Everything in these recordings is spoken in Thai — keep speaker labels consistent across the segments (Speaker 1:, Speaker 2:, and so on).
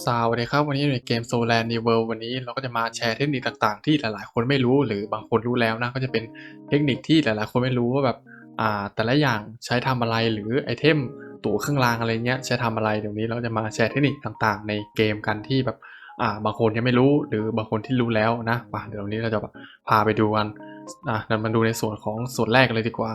Speaker 1: สวัสดีครับวันนี้อยู่ในเกม Solar New World วันนี้เราก็จะมาแชร์เทคนิคต่างๆ ที่หลายๆ คนไม่รู้หรือบางคนรู้แล้วนะก็จะเป็นเทคนิคที่หลายๆ คนไม่รู้ว่าแบบอ่าแต่ละอย่างใช้ทำอะไรหรือไอเทมตั๋วเครื่องรางอะไรเงี้ยใช้ทำอะไรเดี๋ยวนี้เราจะมาแชร์เทคนิคต่างๆ ในเกมกันที่แบบอ่าบางคนยังไม่รู้หรือบางคนที่รู้แล้วนะมาเดี๋ยววันนี้เราจะพาไปดูกันอะเรามาดูในส่วนของส่วนแรกเลยดีกว่า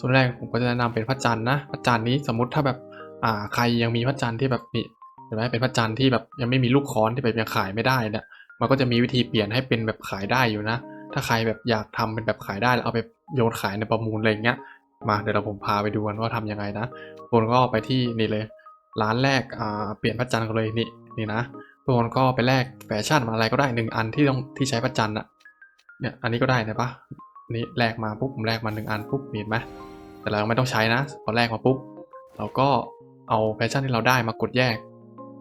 Speaker 1: ส่วนแรกผมก็จะแนะนำเป็นพระจันทร์นะพระจันทร์นี้สมมติถ้าแบบอ่าใครยังมีพระจันทร์ที่แบบนี่ เห็นไหมเป็นพระจันทร์ที่แบบยังไม่มีลูกค้อนที่แบบยังขายไม่ได้เนี่ยมันก็จะมีวิธีเปลี่ยนให้เป็นแบบขายได้อยู่นะ ถ้าใครแบบอยากทำเป็นแบบขายได้แล้วเอาไปโยนขายในประมูลอะไรอย่างเงี้ยมาเดี๋ยวเราผมพาไปดูกันว่าทำยังไงนะทุกคนก็ไปที่นี่เลย ร้านแรกอ่าเปลี่ยนพระจันทร์กันเลยนี่นี่นะทุกคนก็ไปแลกแฟชั่นมาอะไรก็ได้หนึ่งอันที่ต้องที่ใช้พระจันทร์อะเนี่ยอันนี้ก็ได้นะปะนี่แลกมาปุ๊บผมแลกมาหนึ่งอันปุ๊บเห็นไหมแต่เราไม่ต้องใช้นะพอแลกมาปุ๊บเราก็เอาแฟชั่นที่เราได้มากดแยก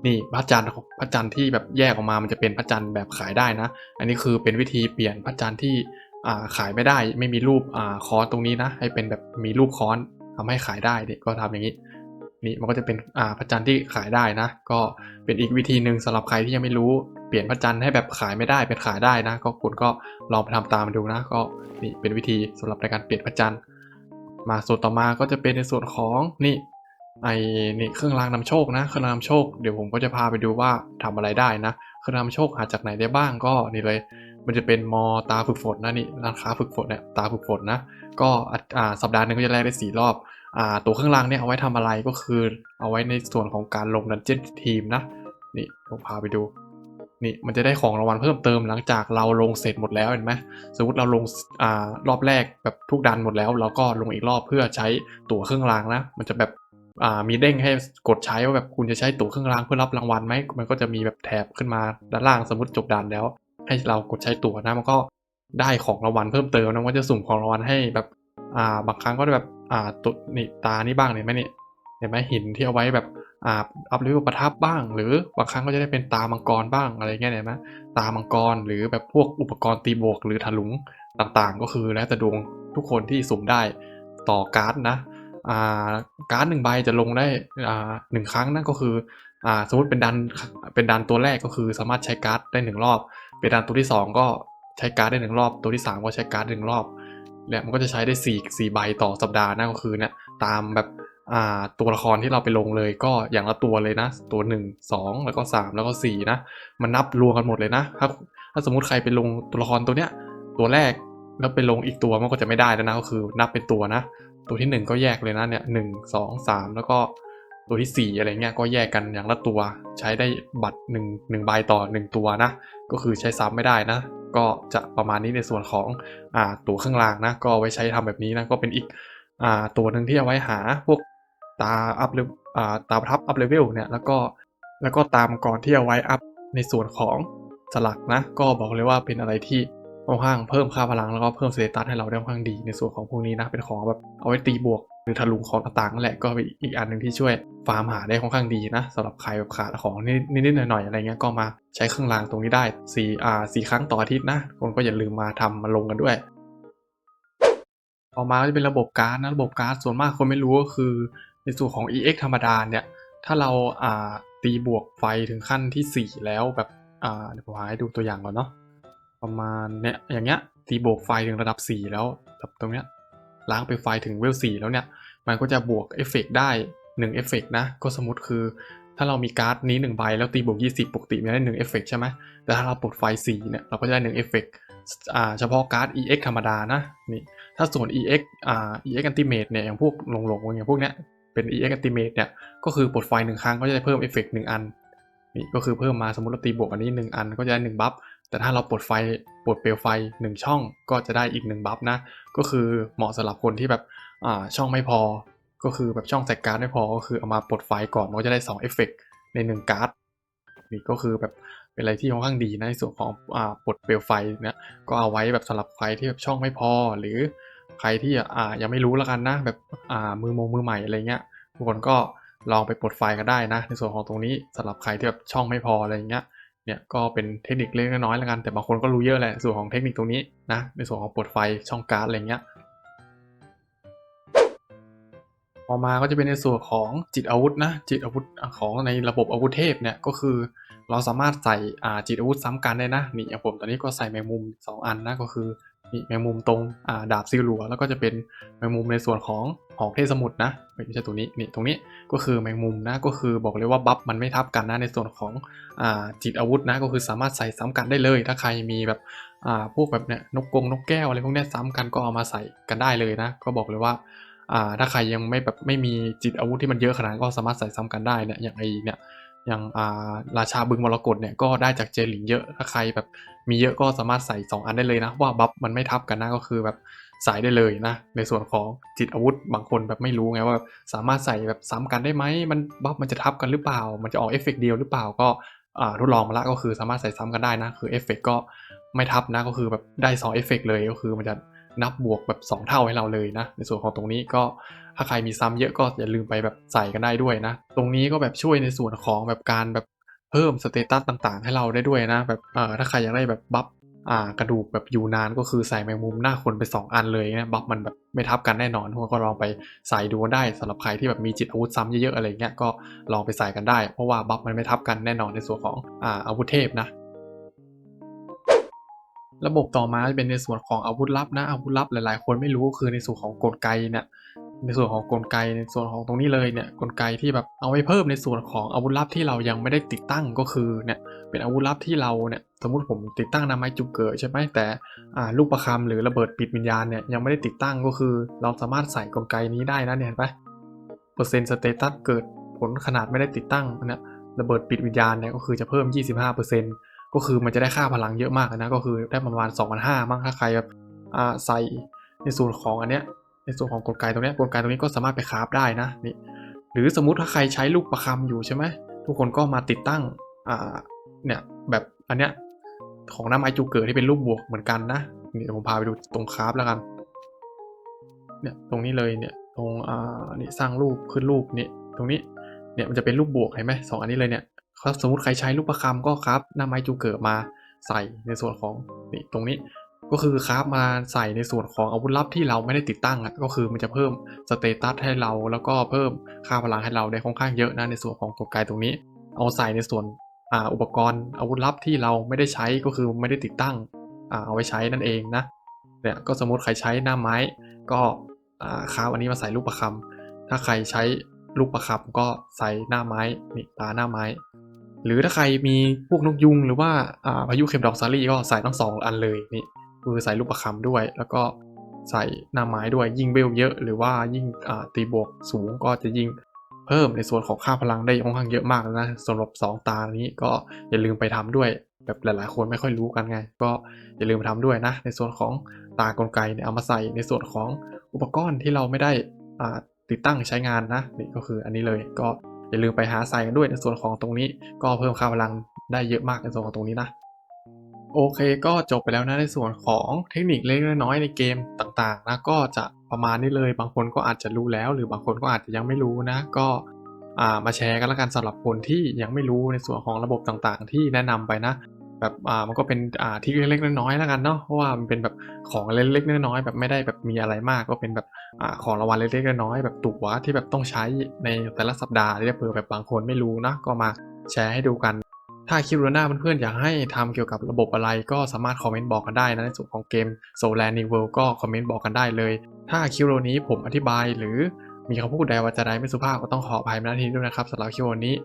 Speaker 1: นี่พระจันทร์พระจันทร์ที่แบบแยกออกมามันจะเป็นพระจันทร์แบบขายได้นะ อันนี้คือเป็นวิธีเปลี่ยนพระจันทร์ที่ขายไม่ได้ ไม่มีรูปอคอนตรงนี้นะ ให้เป็นแบบมีรูปค้อนทำให้ขายได้เด็กก็ทำอย่างนี้นี่มันก็จะเป็นพระจันทร์ที่ขายได้นะ ก็เป็นอีกวิธีหนึ่งสำหรับใครที่ยังไม่รู้เปลี่ยนพระจันทร์ให้แบบขายไม่ได้เป็นขายได้นะ ก็คุณก็ลองไปทำตามดูนะ ก็นี่เป็นวิธีสำหรับในการเปลี่ยนพระจันทร์มาส่วนต่อมาก็จะเป็นในส่วนของนี่ ไอ้นี่เครื่องรางนำโชคนะเครื่องรางนำโชคเดี๋ยวผมก็จะพาไปดูว่าทำอะไรได้นะเครื่องรางนำโชคหาจากไหนได้บ้างก็นี่เลย มันจะเป็นมอตาฝึกฝนนะนี่ร้านค้าฝึกฝนเนี่ยตาฝึกฝนนะก็อ่าสัปดาห์หนึงก็จะแลกได้สี่รอบอ่าตัวเครื่องรางเนี่ยเอาไว้ทำอะไรก็คือ เอาไว้ในส่วนของการลงดันเจี้ยนทีมนะนี่ผมพาไปดูนี่มันจะได้ของรางวัลเพิ่มเติมหลังจากเราลงเสร็จหมดแล้วเห็นไหมสมมติเราลงอ่ารอบแรกแบบทุกดันหมดแล้ว เราก็ลงอีกรอบเพื่อใช้ตั๋วเครื่องรางนะ มันจะแบบ มีเด้งให้กดใช้ว่าแบบคุณจะใช้ตั๋วเครื่องรางเพื่อรับรางวัลไหมมันก็จะมีแบบแถบขึ้นมาด้านล่างสมมติจบดันแล้ว ให้เรากดใช้ตั๋วนะมันก็ได้ของรางวัลเพิ่มเติมนะมันก็จะสุ่มของรางวัลให้แบบอ่าบางครั้งก็แบบอ่าตุนี่ตานี่บ้างเห็นไหมนี่เห็นไหมหินที่เอาไว้แบบอ่าอัพเลเวลประทับบ้าง หรือบางครั้งก็จะได้เป็นตามังกรบ้างอะไรเงี้ยเห็นไหมตามังกรหรือแบบพวกอุปกรณ์ตีบวกหรือถลุงต่างๆ ก็คือแล้วแต่ดวงทุกคนที่สุ่มได้ต่อการ์ดนะ อ่าการ์ดหนึ่งใบจะลงได้อ่าหนึ่งครั้งนั่นก็คืออ่าสมมติเป็นดันเป็นดันตัวแรกก็คือสามารถใช้การ์ดได้หนึ่งรอบ เป็นดันตัวที่สองก็ใช้การ์ดได้หนึ่งรอบ ตัวที่สามก็ใช้การ์ดหนึ่งรอบเนี่ยมันก็จะใช้ได้สี่สี่ใบต่อสัปดาห์นั่นก็คือเนี่ยตามแบบอ่าตัวละครที่เราไปลงเลยก็อย่างละตัวเลยนะ ตัวหนึ่งสองแล้วก็สามแล้วก็สี่นะมันนับรวมกันหมดเลยนะถ้าถ้าสมมติใครไปลงตัวละครตัวเนี้ยตัวแรกแล้วไปลงอีกตัวมันก็จะไม่ได้แล้วนะก็คือนับเป็นตัวนะ ตัวที่หนึ่งก็แยกเลยนะเนี่ยหนึ่งสองสามแล้วก็ตัวที่สี่อะไรเงี้ยก็แยกกันอย่างละตัว ใช้ได้บัตรหนึ่งหนึ่งใบต่อหนึ่งตัวนะ ก็คือใช้ซ้ำไม่ได้นะ ก็จะประมาณนี้ในส่วนของอ่าตัวเครื่างนะ ก็เอาไว้ใช้ทำแบบนี้นะก็เป็นอีกอ่าตัวหนึ่งที่เอาไว้หาพวกตาอัพเลอ่าตาประทับอัพเลเวลเนี่ยแล้วก็แล้วก็ตามก่อนที่เอาไว้อัพในส่วนของสลักนะ ก็บอกเลยว่าเป็นอะไรที่ ค่อนข้างเพิ่มค่าพลังแล้วก็เพิ่มสเตตัสให้เราได้ค่อนข้างดีในส่วนของพวกนี้นะเป็นของแบบเอาไว้ตีบวก หรือทะลุของต่างๆนั่นแหละก็เป็นอีกอันหนึ่งที่ช่วยฟาร์มหาได้ค่อนข้างดีนะสำหรับใครแบบขาดของนิดๆหน่อยๆอะไรเงี้ยก็มาใช้เครื่องรางตรงนี้ได้สี่อ่าสี่ครั้งต่ออาทิตย์นะคนก็อย่าลืมมาทำมาลงกันด้วยต่อมาก็จะเป็นระบบการ์ดนะระบบการ์ดส่วนมากคนไม่รู้ก็คือ ในส่วนของ EX ธรรมดาเนี่ยถ้าเราอ่าตีบวกไฟถึงขั้นที่ 4 แล้วแบบอ่าเดี๋ยวผมหาให้ดูตัวอย่างก่อนเนาะ ประมาณเนี่ยอย่างเงี้ยตีบวกไฟถึงระดับ 4 แล้วแบบตรงเนี้ยล้างไปไฟถึงเวล4แล้วเนี่ยมันก็จะบวกเอฟเฟกได้1เอฟเฟกนะก็สมมติคือ ถ้าเรามีการ์ดนี้1ใบแล้วตีบวก 20 ปกติมันได้1เอฟเฟกใช่ไหมแต่ถ้าเราปลดไฟ4เนี่ยเราก็จะได้1เอฟเฟกอ่าเฉพาะการ์ด EX ธรรมดานะนี่ถ้าส่วน EX อ่า EX Ultimate เนี่ยอย่างพวกหลงๆอย่างพวกเนี้ยเป็น EX Ultimate เนี่ยก็คือปลดไฟหนึ่งครั้งก็จะได้เพิ่มเอฟเฟกหนึ่งอันนี่ก็คือเพิ่มมาสมมติเราตีบวกอันนี้ 1 อันก็จะได้1บัฟ แต่ถ้าเราปลดไฟปลดเปลวไฟ 1 ช่องก็จะได้อีก 1 บัฟนะ ก็คือเหมาะสำหรับคนที่แบบอ่าช่องไม่พอ ก็คือแบบช่องแตกการ์ดไม่พอ ก็คือเอามาปลดไฟก่อนมันก็จะได้2เอฟเฟกใน 1 การ์ดนี่ก็คือแบบเป็นอะไรที่ค่อนข้างดีนะในส่วนของอ่าปลดเปลวไฟเนี่ยก็เอาไว้แบบสำหรับใครที่แบบช่องไม่พอ หรือใครที่อ่ายังไม่รู้แล้วกันนะแบบอ่ามือมงมือใหม่อะไรเงี้ยทุกคนก็ลองไปปลดไฟกันได้นะ ในส่วนของตรงนี้สำหรับใครที่แบบช่องไม่พออะไรเงี้ย เนี่ยก็เป็นเทคนิคเล็กน้อยๆแล้วกันแต่บางคนก็รู้เยอะแหละส่วนของเทคนิคตรงนี้นะในส่วนของปลดไฟช่องการ์ดอะไรเงี้ยต่อมาก็จะเป็นในส่วนของจิตอาวุธนะจิตอาวุธของในระบบอาวุธเทพเนี่ยก็คือเราสามารถใส่จิตอาวุธซ้ำกันได้นะนี่อย่างผมตอนนี้ก็ใส่แมงมุม 2 อันนะก็คือ นี่แมงมุมตรงอ่าดาบซิลัว แล้วก็จะเป็นแมงมุมในส่วนของหอกเทพสมุทรนะไม่ใช่ตรงนี้นี่ตรงนี้ก็คือแมงมุมนะก็คือบอกเลยว่าบัฟมันไม่ทับกันนะในส่วนของอ่าจิตอาวุธนะก็คือสามารถใส่ซ้ำกันได้เลย ถ้าใครมีแบบอ่าพวกแบบเนี้ยนกกงนกแก้วอะไรพวกเนี้ยซ้ำกันก็เอามาใส่กันได้เลยนะ ก็บอกเลยว่าอ่าถ้าใครยังไม่แบบไม่มีจิตอาวุธที่มันเยอะขนาดก็สามารถใส่ซ้ำกันได้เนี่ยอย่างไอเนี่ย อย่างอาราชาบึงมรกตเนี่ยก็ได้จากเจลิงเยอะ ถ้าใครแบบมีเยอะก็สามารถใส่ 2 อันได้เลยนะ ว่าบัฟมันไม่ทับกันนะก็คือแบบใส่ได้เลยนะ ในส่วนของจิตอาวุธบางคนแบบไม่รู้ไงว่าสามารถใส่แบบซ้ำกันได้ไหมมันบัฟมันจะทับกันหรือเปล่า มันจะออกเอฟเฟกต์เดียวหรือเปล่าก็อ่าทดลองมาแล้วก็คือสามารถใส่ซ้ำกันได้นะ คือเอฟเฟกต์ก็ไม่ทับนะก็คือแบบได้2เอฟเฟกต์เลยก็คือมันจะนับบวกแบบ 2 เท่าให้เราเลยนะ ในส่วนของตรงนี้ก็ ถ้าใครมีซ้ำเยอะก็อย่าลืมไปแบบใส่กันได้ด้วยนะ ตรงนี้ก็แบบช่วยในส่วนของแบบการแบบเพิ่มสเตตัสต่างๆ ให้เราได้ด้วยนะ แบบเอ่อถ้าใครอยากได้แบบบัฟอ่ากระดูกแบบอยู่นานก็คือใส่แมงมุมหน้าคนไป 2 อันเลยนะบัฟมันแบบไม่ทับกันแน่นอนทุกคนก็ลองไปใส่ดูได้สำหรับใครที่แบบมีจิตอาวุธซ้ำเยอะๆอะไรเงี้ยก็ลองไปใส่กันได้ เพราะว่าบัฟมันไม่ทับกันแน่นอนในส่วนของอ่าอาวุธเทพนะระบบต่อมาจะเป็นในส่วนของอาวุธลับนะอาวุธลับหลายๆ คนไม่รู้ก็คือในส่วนของกลไกเนี่ย ในส่วนของกลไกในส่วนของตรงนี้เลยเนี่ยกลไกที่แบบเอาไว้เพิ่มในส่วนของอาวุธลับที่เรายังไม่ได้ติดตั้งก็คือเนี่ยเป็นอาวุธลับที่เราเนี่ยสมมติผมติดตั้งนาไม้จุกเกิดใช่ไหมแต่ลูกประคำหรือระเบิดปิดวิญญาณเนี่ยยังไม่ได้ติดตั้งก็คือ เราสามารถใส่กลไกนี้ได้นะเนี่ยเห็นปะเปอร์เซ็นต์สเตตัสเกิดผลขนาดไม่ได้ติดตั้งเนี่ยระเบิดปิดวิญญาณเนี่ยก็คือจะเพิ่ม 25%ก็คือมันจะได้ค่าพลังเยอะมากนะก็คือได้ประมาณ2,500มั้งถ้าใครแบบใส่ในส่วนของอันเนี้ย ในส่วนของกลไกตรงนี้กลไกตรงนี้ก็สามารถไปคราฟได้นะนี่หรือสมมติถ้าใครใช้ลูกประคำอยู่ใช่ไหมทุกคนก็มาติดตั้งอ่าเนี่ยแบบอันเนี้ยของน้ำไอจูเกิดที่เป็นรูปบวกเหมือนกันนะนี่เดี๋ยวผมพาไปดูตรงคราฟแล้วกันเนี่ยตรงนี้เลยเนี่ยตรงอ่านี่สร้างรูปขึ้นรูปนี่ตรงนี้เนี่ยมันจะเป็นรูปบวกเห็นไหมสองอันนี้เลยเนี่ยครับสมมติใครใช้ลูกประคำก็ครับหน้าไม้จูเกิดมาใส่ในส่วนของนี่ตรงนี้ ก็คือครับมาใส่ในส่วนของอาวุธลับที่เราไม่ได้ติดตั้งอะก็คือมันจะเพิ่มสเตตัสให้เรา แล้วก็เพิ่มค่าพลังให้เราได้ค่อนข้างเยอะนะในส่วนของกลไกายตรงนี้ เอาใส่ในส่วนอ่าอุปกรณ์อาวุธลับที่เราไม่ได้ใช้ก็คือไม่ได้ติดตั้งอ่าเอาไว้ใช้นั่นเองนะเนี่ยก็สมมติใครใช้หน้าไม้ก็อ่าครับอันนี้มาใส่ลูกประคำถ้าใครใช้ลูกประคำก็ใส่หน้าไม้นี่ตาหน้าไม้ หรือถ้าใครมีพวกนกยุงหรือว่าอ่าพายุเข็มดอกซารี่ก็ใส่ทั้งสองอันเลยนี่ คือใส่ลูกประคำด้วย แล้วก็ใส่หน้าไม้ด้วยยิ่งเบลเยอะหรือว่ายิ่งตีบวกสูงก็จะยิ่งเพิ่มในส่วนของค่าพลังได้ค่อนข้างเยอะมากนะสำหรับสองตานี้ก็อย่าลืมไปทำด้วย แบบหลาย ๆ คนไม่ค่อยรู้กันไง ก็อย่าลืมไปทำด้วยนะ ในส่วนของตากลไกเนี่ยเอามาใส่ในส่วนของอุปกรณ์ที่เราไม่ได้ติดตั้งใช้งานนะนี่ก็คืออันนี้เลยก็อย่าลืมไปหาใส่กันด้วยในส่วนของตรงนี้ ก็เพิ่มค่าพลังได้เยอะมากในส่วนของตรงนี้นะ โอเคก็จบไปแล้วนะในส่วนของเทคนิคเล็กน้อยในเกมต่างๆนะก็จะประมาณนี้เลยบางคนก็อาจจะรู้แล้ว หรือบางคนก็อาจจะยังไม่รู้นะ ก็มาแชร์กันล้วกันสำหรับคนที่ยังไม่รู้ในส่วนของระบบต่างๆ ที่แนะนำไปนะแบบอ่ามันก็เป็นอ่าที่เล็กๆน้อยๆแล้วกันเนาะเพราะว่ามันเป็นแบบของเล็กๆน้อยๆแบบไม่ได้แบบมีอะไรมาก ก็เป็นแบบอ่าของรางวัลเล็กๆน้อยๆแบบตั๋วที่แบบต้องใช้ในแต่ละสัปดาห์ที่เผื่อแบบบางคนไม่รู้นะก็มาแชร์ให้ดูกัน ถ้าคลิปหน้าเพื่อนๆอยากให้ทำเกี่ยวกับระบบอะไรก็สามารถคอมเมนต์บอกกันได้นะในส่วนของเกม Solar New World ก็คอมเมนต์บอกกันได้เลย ถ้าคลิปนี้ผมอธิบายหรือมีคำพูดใดว่าจาใดไม่สุภาพก็ต้องขออภัยมาณที่นี้ด้วยนะครับสำหรับคลิปนี้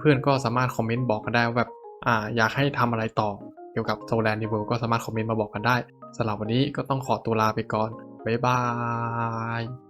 Speaker 1: เพื่อนๆก็สามารถคอมเมนต์บอกกันได้ว่าแบบอ่าอยากให้ทำอะไรต่อเกี่ยวกับ Solar New World ก็สามารถคอมเมนต์มาบอกกันได้สำหรับวันนี้ก็ต้องขอตัวลาไปก่อนบ๊ายบาย